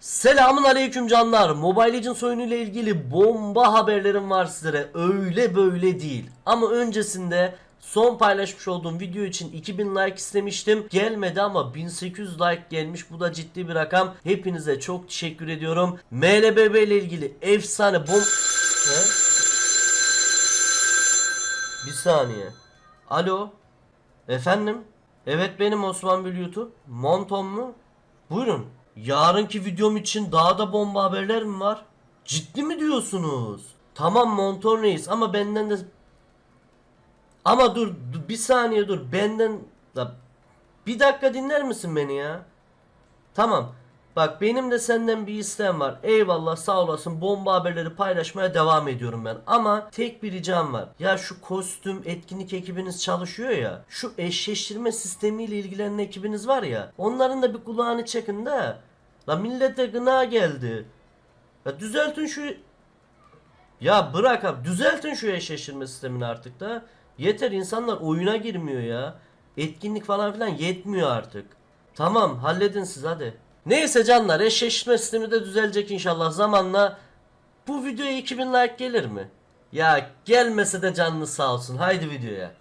Selamun aleyküm canlar. Mobile Legends oyunu ile ilgili bomba haberlerim var sizlere. Öyle böyle değil. Ama öncesinde son paylaşmış olduğum video için 2000 like istemiştim. Gelmedi ama 1800 like gelmiş. Bu da ciddi bir rakam. Hepinize çok teşekkür ediyorum. MLBB ile ilgili efsane bom... Ne? Bir saniye. Alo. Efendim? Evet benim Osman Bül YouTube. Monton mu? Buyurun. Yarınki videom için daha da bomba haberler mi var? Ciddi mi diyorsunuz? Tamam Monton Reis ama benden de... Ama dur, dur bir saniye dur benden... Bir dakika dinler misin beni ya? Tamam. Bak benim de senden bir isteğim var. Eyvallah sağ olasın. Bomba haberleri paylaşmaya devam ediyorum ben. Ama tek bir ricam var. Ya şu kostüm etkinlik ekibiniz çalışıyor ya. Şu eşleştirme sistemiyle ilgilenen ekibiniz var ya. Onların da bir kulağını çekin de. La millete gına geldi. Ya düzeltin şu... Ya bırak abi düzeltin şu eşleştirme sistemini artık da. Yeter insanlar oyuna girmiyor ya. Etkinlik falan filan yetmiyor artık. Tamam halledin siz hadi. Neyse canlar eşleştirme sistemi de düzelecek inşallah zamanla. Bu videoya 2000 like gelir mi? Ya gelmese de canlı sağ olsun. Haydi videoya.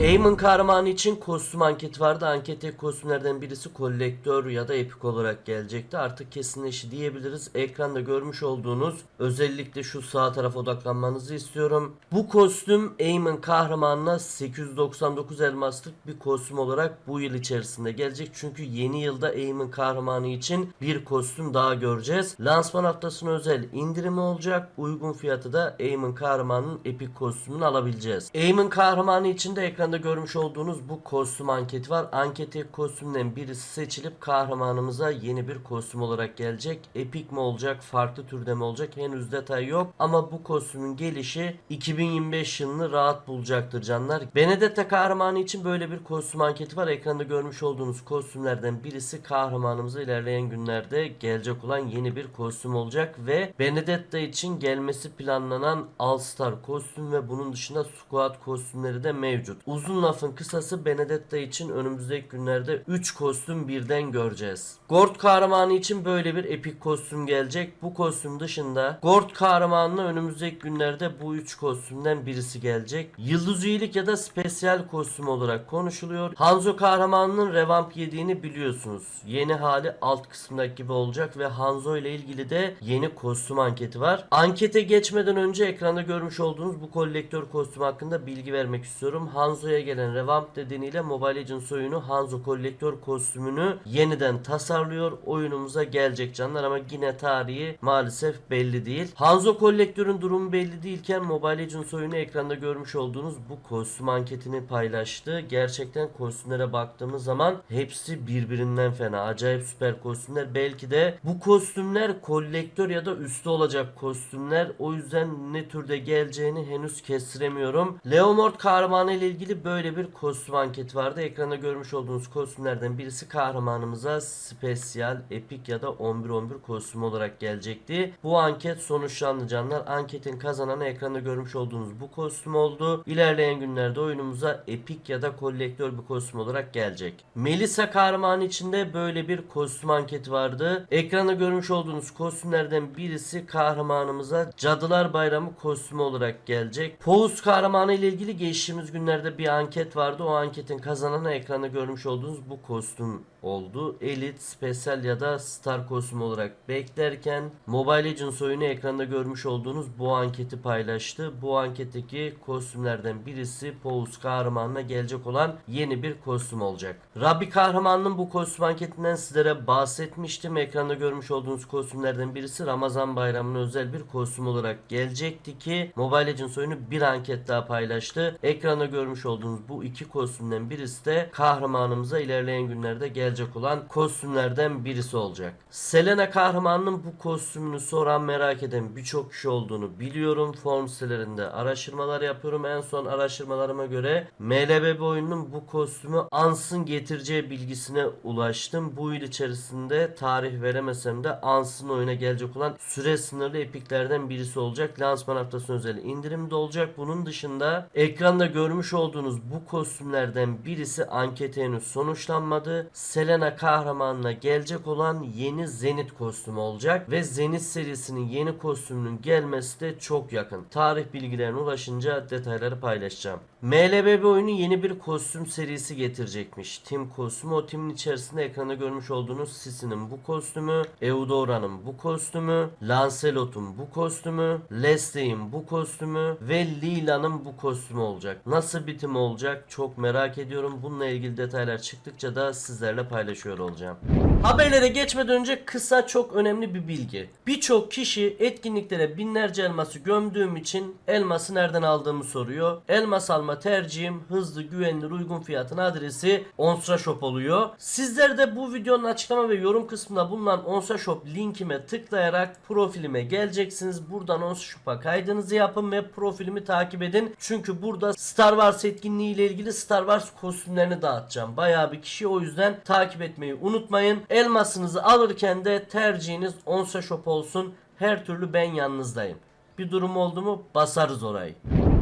Eamon kahramanı için kostüm anketi vardı. Ankete kostümlerden birisi kolektör ya da epik olarak gelecekti. Artık kesinleşti diyebiliriz. Ekranda görmüş olduğunuz özellikle şu sağ tarafa odaklanmanızı istiyorum. Bu kostüm Eamon kahramanına 899 elmaslık bir kostüm olarak bu yıl içerisinde gelecek. Çünkü yeni yılda Eamon kahramanı için bir kostüm daha göreceğiz. Lansman haftasına özel indirimi olacak. Uygun fiyatı da Eamon kahramanının epik kostümünü alabileceğiz. Eamon kahramanı için de ekranda görmüş olduğunuz bu kostüm anketi var. Anketi kostümden birisi seçilip kahramanımıza yeni bir kostüm olarak gelecek. Epik mi olacak, farklı türde mi olacak henüz detay yok. Ama bu kostümün gelişi 2025 yılını rahat bulacaktır canlar. Benedetta kahramanı için böyle bir kostüm anketi var. Ekranda görmüş olduğunuz kostümlerden birisi kahramanımıza ilerleyen günlerde gelecek olan yeni bir kostüm olacak ve Benedetta için gelmesi planlanan All Star kostüm ve bunun dışında squad kostümleri de mevcut. Uzun lafın kısası Benedetta için önümüzdeki günlerde 3 kostüm birden göreceğiz. Gord kahramanı için böyle bir epik kostüm gelecek. Bu kostüm dışında Gord kahramanına önümüzdeki günlerde bu 3 kostümden birisi gelecek. Yıldız üyelik ya da spesiyel kostüm olarak konuşuluyor. Hanzo kahramanının revamp yediğini biliyorsunuz. Yeni hali alt kısımdaki gibi olacak ve Hanzo ile ilgili de yeni kostüm anketi var. Ankete geçmeden önce ekranda görmüş olduğunuz bu kolektör kostüm hakkında bilgi vermek istiyorum. Hanzo'ya gelen revamp nedeniyle Mobile Legends oyunu Hanzo kolektör kostümünü yeniden tasarlıyor. Oyunumuza gelecek canlar ama yine tarihi maalesef belli değil. Hanzo kolektörün durumu belli değilken Mobile Legends oyunu ekranda görmüş olduğunuz bu kostüm anketini paylaştı. Gerçekten kostümlere baktığımız zaman hepsi birbirinden fena. Acayip süper kostümler. Belki de bu kostümler kolektör ya da üstü olacak kostümler. O yüzden ne türde geleceğini henüz kestiremiyorum. Leomord kahramanı ile ilgili böyle bir kostüm anketi vardı. Ekranda görmüş olduğunuz kostümlerden birisi kahramanımıza spesiyel, epik ya da 11-11 kostüm olarak gelecekti. Bu anket sonuçlandı canlar. Anketin kazananı ekranda görmüş olduğunuz bu kostüm oldu. İlerleyen günlerde oyunumuza epik ya da kolektör bir kostüm olarak gelecek. Melissa kahramanı içinde böyle bir kostüm anketi vardı. Ekranda görmüş olduğunuz kostümlerden birisi kahramanımıza Cadılar Bayramı kostümü olarak gelecek. Poğuz kahramanı ile ilgili geçtiğimiz günlerde bir anket vardı. O anketin kazananı ekranda görmüş olduğunuz bu kostüm oldu. Elite, Special ya da Star kostüm olarak beklerken Mobile Legends oyunu ekranda görmüş olduğunuz bu anketi paylaştı. Bu anketteki kostümlerden birisi Poğuz kahramanına gelecek olan yeni bir kostüm olacak. Rabbi kahramanının bu kostüm anketinden sizlere bahsetmiştim. Ekranda görmüş olduğunuz kostümlerden birisi Ramazan bayramına özel bir kostüm olarak gelecekti ki Mobile Legends oyunu bir anket daha paylaştı. Ekranda görmüş olduğunuz bu iki kostümden birisi de kahramanımıza ilerleyen günlerde gelecek olan kostümlerden birisi olacak. Selena kahramanının bu kostümünü soran merak eden birçok kişi olduğunu biliyorum. Form sitelerinde araştırmalar yapıyorum. En son araştırmalarıma göre MLBB oyununun bu kostümü Ans'ın getireceği bilgisine ulaştım. Bu yıl içerisinde tarih veremesem de Ans'ın oyuna gelecek olan süre sınırlı epiklerden birisi olacak. Lansman haftası özel indirimde olacak. Bunun dışında ekranda görmüş olduğunuz bu kostümlerden birisi ankete henüz sonuçlanmadı. Selena kahramanına gelecek olan yeni Zenith kostümü olacak ve Zenith serisinin yeni kostümünün gelmesi de çok yakın. Tarih bilgilerine ulaşınca detayları paylaşacağım. MLBB oyunu yeni bir kostüm serisi getirecekmiş. Tim kostümü o timin içerisinde ekranda görmüş olduğunuz Sisi'nin bu kostümü, Eudora'nın bu kostümü, Lancelot'un bu kostümü, Leslie'in bu kostümü ve Lila'nın bu kostümü olacak. Nasıl bitim olacak çok merak ediyorum. Bununla ilgili detaylar çıktıkça da sizlerle paylaşıyor olacağım. Haberlere geçmeden önce kısa çok önemli bir bilgi. Birçok kişi etkinliklere binlerce elması gömdüğüm için elması nereden aldığımı soruyor. Elmas alma tercihim hızlı, güvenilir, uygun fiyatın adresi Onsra Shop oluyor. Sizler de bu videonun açıklama ve yorum kısmında bulunan Onsra Shop linkime tıklayarak profilime geleceksiniz. Buradan Onsra Shop'a kaydınızı yapın ve profilimi takip edin. Çünkü burada Star Wars etkinliği ile ilgili Star Wars kostümlerini dağıtacağım. Bayağı bir kişi o yüzden takip etmeyi unutmayın. Elmasınızı alırken de tercihiniz Onsa Shop olsun. Her türlü ben yanınızdayım. Bir durum oldu mu basarız orayı.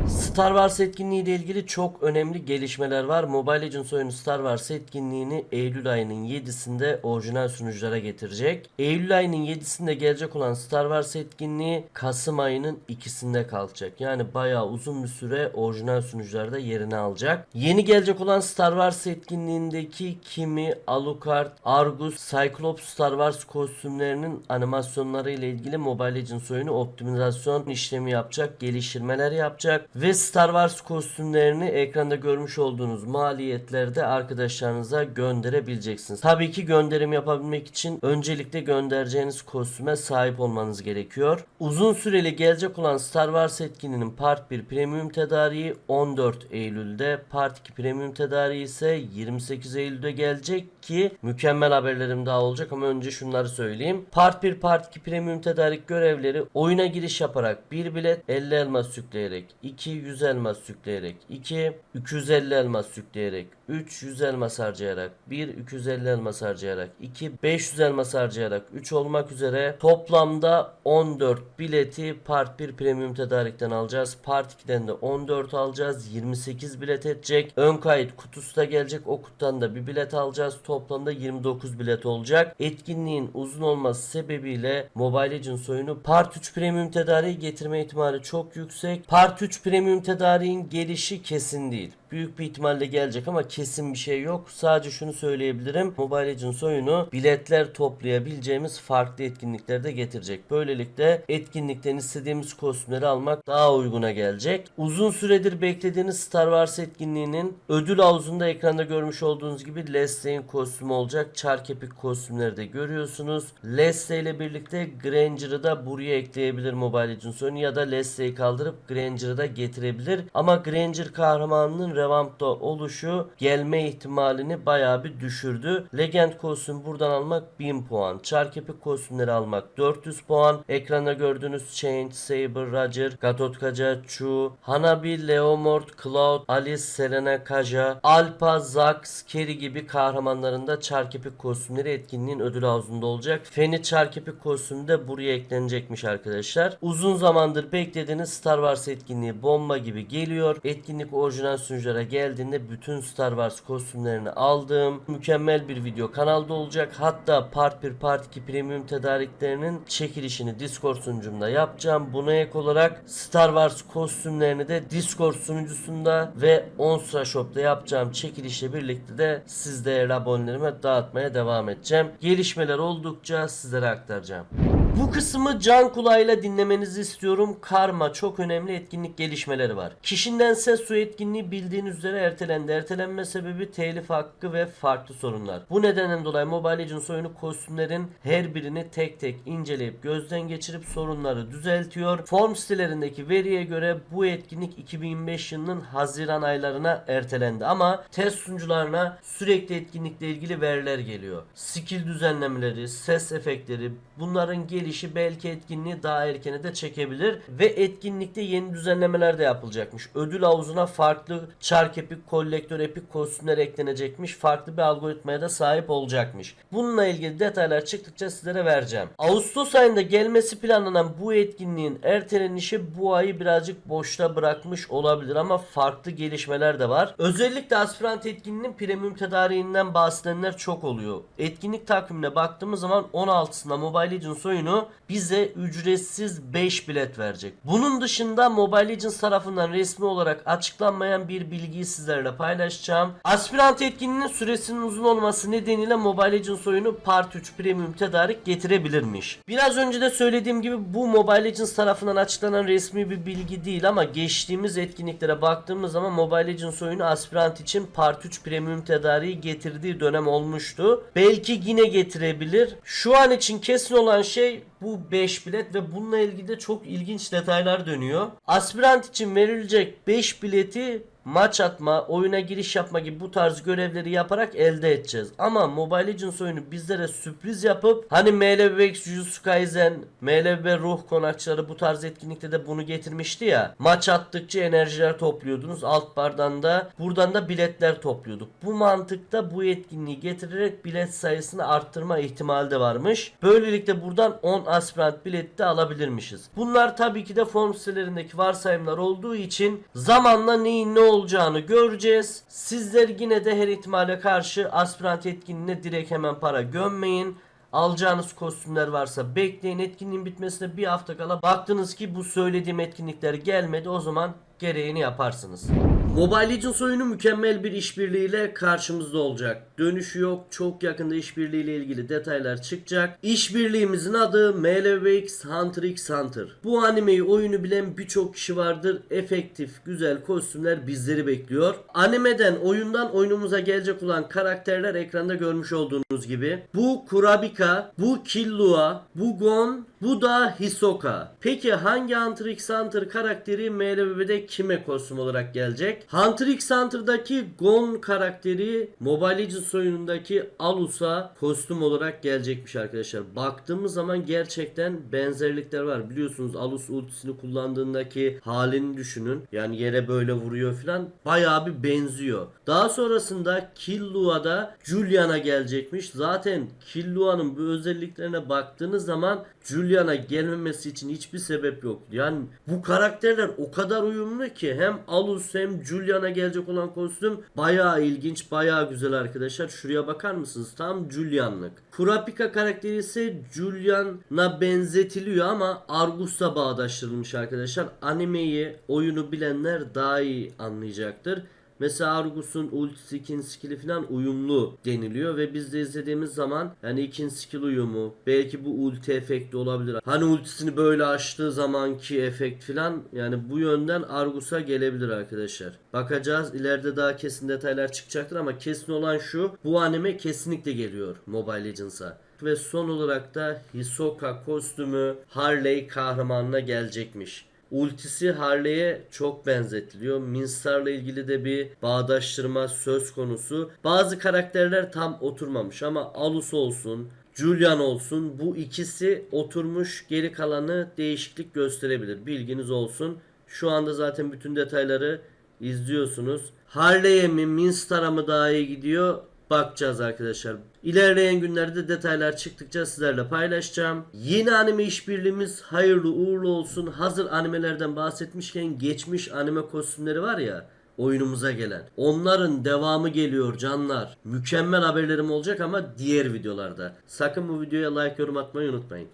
Star Wars etkinliği ile ilgili çok önemli gelişmeler var. Mobile Legends oyunu Star Wars etkinliğini Eylül ayının 7'sinde orijinal sunuculara getirecek. Eylül ayının 7'sinde gelecek olan Star Wars etkinliği Kasım ayının 2'sinde kalkacak. Yani bayağı uzun bir süre orijinal sunucularda yerini alacak. Yeni gelecek olan Star Wars etkinliğindeki Kimi, Alucard, Argus, Cyclops Star Wars kostümlerinin animasyonları ile ilgili Mobile Legends oyunu optimizasyon işlemi yapacak, geliştirmeler yapacak ve Star Wars kostümlerini ekranda görmüş olduğunuz maliyetlerde arkadaşlarınıza gönderebileceksiniz. Tabii ki gönderim yapabilmek için öncelikle göndereceğiniz kostüme sahip olmanız gerekiyor. Uzun süreli gelecek olan Star Wars etkinliğinin Part 1 Premium tedariği 14 Eylül'de, Part 2 Premium tedariği ise 28 Eylül'de gelecek ki mükemmel haberlerim daha olacak ama önce şunları söyleyeyim. Part 1 Part 2 Premium tedarik görevleri oyuna giriş yaparak 1 bilet 50 elmas yükleyerek 2 100 elmas yükleyerek 2 250 elmas yükleyerek 3 100 elmas harcayarak 1 250 elmas harcayarak 2 500 elmas harcayarak 3 olmak üzere toplamda 14 bileti Part 1 Premium tedarikten alacağız. Part 2'den de 14 alacağız. 28 bilet edecek. Ön kayıt kutusu da gelecek. O kutudan da bir bilet alacağız. Toplamda 29 bilet olacak. Etkinliğin uzun olması sebebiyle Mobile Legends oyunu Part 3 Premium tedariği getirme ihtimali çok yüksek. Part 3 Premium tedariğin gelişi kesin değil. Büyük bir ihtimalle gelecek ama kesin bir şey yok. Sadece şunu söyleyebilirim. Mobile Legends oyunu biletler toplayabileceğimiz farklı etkinliklerde getirecek. Böylelikle etkinlikten istediğimiz kostümleri almak daha uyguna gelecek. Uzun süredir beklediğiniz Star Wars etkinliğinin ödül havuzunda ekranda görmüş olduğunuz gibi Leslie'in kostümü olacak. Çarkepik kostümleri de görüyorsunuz. Leslie ile birlikte Granger'ı da buraya ekleyebilir Mobile Legends oyunu ya da Leslie'yi kaldırıp Granger'ı da getirebilir. Ama Granger kahramanının revampta oluşu gelme ihtimalini bayağı bir düşürdü. Legend kostüm buradan almak 1000 puan. Çarkepik kostümleri almak 400 puan. Ekranda gördüğünüz Change, Saber, Roger, Gatotkaca, Chu, Hanabi, Leomord, Cloud, Alice, Selena, Kaja, Alpa, Zax, Kerry gibi kahramanların da çarkepik kostümleri etkinliğin ödül havuzunda olacak. Feni çarkepik kostümü de buraya eklenecekmiş arkadaşlar. Uzun zamandır beklediğiniz Star Wars etkinliği bomba gibi geliyor. Etkinlik orijinal sunuculara geldiğinde bütün Star Wars kostümlerini aldım. Mükemmel bir video kanalda olacak. Hatta Part 1 Part 2 Premium tedariklerinin çekilişini Discord sunucumda yapacağım. Buna ek olarak Star Wars kostümlerini de Discord sunucusunda ve Onsra Shop'ta yapacağım çekilişle birlikte de siz değerli abonelerime dağıtmaya devam edeceğim. Gelişmeler oldukça sizlere aktaracağım. Bu kısmı can kulağıyla dinlemenizi istiyorum. Karma çok önemli etkinlik gelişmeleri var. Kişinden ses su etkinliği bildiğiniz üzere ertelendi. Ertelenme sebebi telif hakkı ve farklı sorunlar. Bu nedenden dolayı Mobile Legends oyunu kostümlerin her birini tek tek inceleyip gözden geçirip sorunları düzeltiyor. Form sitelerindeki veriye göre bu etkinlik 2025 yılının Haziran aylarına ertelendi ama test sunucularına sürekli etkinlikle ilgili veriler geliyor. Skill düzenlemeleri, ses efektleri bunların gelişi belki etkinliği daha erkene de çekebilir ve etkinlikte yeni düzenlemeler de yapılacakmış. Ödül havuzuna farklı çark epik, kolektör epik kostümler eklenecekmiş. Farklı bir algoritmaya da sahip olacakmış. Bununla ilgili detaylar çıktıkça sizlere vereceğim. Ağustos ayında gelmesi planlanan bu etkinliğin ertelenişi bu ayı birazcık boşta bırakmış olabilir ama farklı gelişmeler de var. Özellikle aspirant etkinliğinin premium tedariğinden bahsedenler çok oluyor. Etkinlik takvimine baktığımız zaman 16'sında Mobile Legends oyunu bize ücretsiz 5 bilet verecek. Bunun dışında Mobile Legends tarafından resmi olarak açıklanmayan bir bilgiyi sizlerle paylaşacağım. Aspirant etkinliğinin süresinin uzun olması nedeniyle Mobile Legends oyunu Part 3 Premium tedarik getirebilirmiş. Biraz önce de söylediğim gibi bu Mobile Legends tarafından açıklanan resmi bir bilgi değil ama geçtiğimiz etkinliklere baktığımız zaman Mobile Legends oyunu Aspirant için Part 3 Premium tedariği getirdiği dönem olmuştu. Belki yine getirebilir. Şu an için kesin olan şey bu 5 bilet ve bununla ilgili de çok ilginç detaylar dönüyor. Aspirant için verilecek 5 bileti maç atma, oyuna giriş yapma gibi bu tarz görevleri yaparak elde edeceğiz. Ama Mobile Legends oyunu bizlere sürpriz yapıp hani MLBX, Jujutsu Kaisen, MLB Ruh Konakçıları bu tarz etkinlikte de bunu getirmişti ya. Maç attıkça enerjiler topluyordunuz. Alt bardan da buradan da biletler topluyorduk. Bu mantıkta bu etkinliği getirerek bilet sayısını arttırma ihtimali de varmış. Böylelikle buradan 10 aspirant bileti de alabilirmişiz. Bunlar tabii ki de form sitelerindeki varsayımlar olduğu için zamanla neyin ne olacağını göreceğiz. Sizler yine de her ihtimale karşı aspirant etkinliğine direkt hemen para gömmeyin. Alacağınız kostümler varsa bekleyin. Etkinliğin bitmesine bir hafta kala baktınız ki bu söylediğim etkinlikler gelmedi. O zaman gereğini yaparsınız. Mobile Legends oyunu mükemmel bir işbirliğiyle karşımızda olacak. Dönüşü yok. Çok yakında işbirliğiyle ilgili detaylar çıkacak. İşbirliğimizin adı MLBX Hunter x Hunter. Bu animeyi oyunu bilen birçok kişi vardır. Efektif, güzel kostümler bizleri bekliyor. Animeden, oyundan oyunumuza gelecek olan karakterler ekranda görmüş olduğunuz gibi. Bu Kurabika, bu Killua, bu Gon, bu da Hisoka. Peki hangi Hunter x Hunter karakteri MLB'de kime kostüm olarak gelecek? Hunter x Hunter'daki Gon karakteri Mobile Legends oyunundaki Alus'a kostüm olarak gelecekmiş arkadaşlar. Baktığımız zaman gerçekten benzerlikler var. Biliyorsunuz Alus ultisini kullandığındaki halini düşünün. Yani yere böyle vuruyor falan. Bayağı bir benziyor. Daha sonrasında Killua'da Julian'a gelecekmiş. Zaten Killua'nın bu özelliklerine baktığınız zaman Julian'a gelmemesi için hiçbir sebep yok. Yani bu karakterler o kadar uyumlu ki hem Alus hem Julian'a gelecek olan kostüm bayağı ilginç, bayağı güzel arkadaşlar. Şuraya bakar mısınız? Tam Julian'lık. Kurapika karakteri ise Julian'a benzetiliyor ama Argus'la bağdaştırılmış arkadaşlar. Animeyi, oyunu bilenler daha iyi anlayacaktır. Mesela Argus'un ultisi ikinci skill'i falan uyumlu deniliyor ve biz de izlediğimiz zaman yani ikinci skill uyumu belki bu ulti efekti olabilir. Hani ultisini böyle açtığı zamanki efekt falan yani bu yönden Argus'a gelebilir arkadaşlar. Bakacağız ileride daha kesin detaylar çıkacaktır ama kesin olan şu bu anime kesinlikle geliyor Mobile Legends'a. Ve son olarak da Hisoka kostümü Harley kahramanına gelecekmiş. Ultisi Harley'e çok benzetiliyor. Minstar'la ilgili de bir bağdaştırma söz konusu. Bazı karakterler tam oturmamış ama Alus olsun, Julian olsun bu ikisi oturmuş geri kalanı değişiklik gösterebilir. Bilginiz olsun. Şu anda zaten bütün detayları izliyorsunuz. Harley'e mi Minstar'a mı daha iyi gidiyor? Bakacağız arkadaşlar. İlerleyen günlerde detaylar çıktıkça sizlerle paylaşacağım. Yeni anime işbirliğimiz hayırlı uğurlu olsun. Hazır animelerden bahsetmişken geçmiş anime kostümleri var ya oyunumuza gelen. Onların devamı geliyor canlar. Mükemmel haberlerim olacak ama diğer videolarda. Sakın bu videoya like yorum atmayı unutmayın.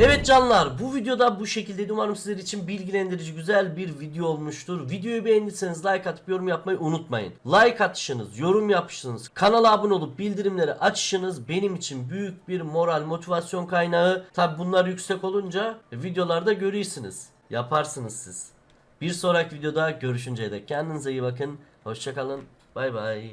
Evet canlar bu videoda bu şekilde umarım sizler için bilgilendirici güzel bir video olmuştur. Videoyu beğendiyseniz like atıp yorum yapmayı unutmayın. Like atışınız, yorum yapışınız, kanala abone olup bildirimleri açışınız benim için büyük bir moral motivasyon kaynağı. Tabi bunlar yüksek olunca videolarda görürsünüz. Yaparsınız siz. Bir sonraki videoda görüşünceye dek kendinize iyi bakın. Hoşçakalın. Bay bay.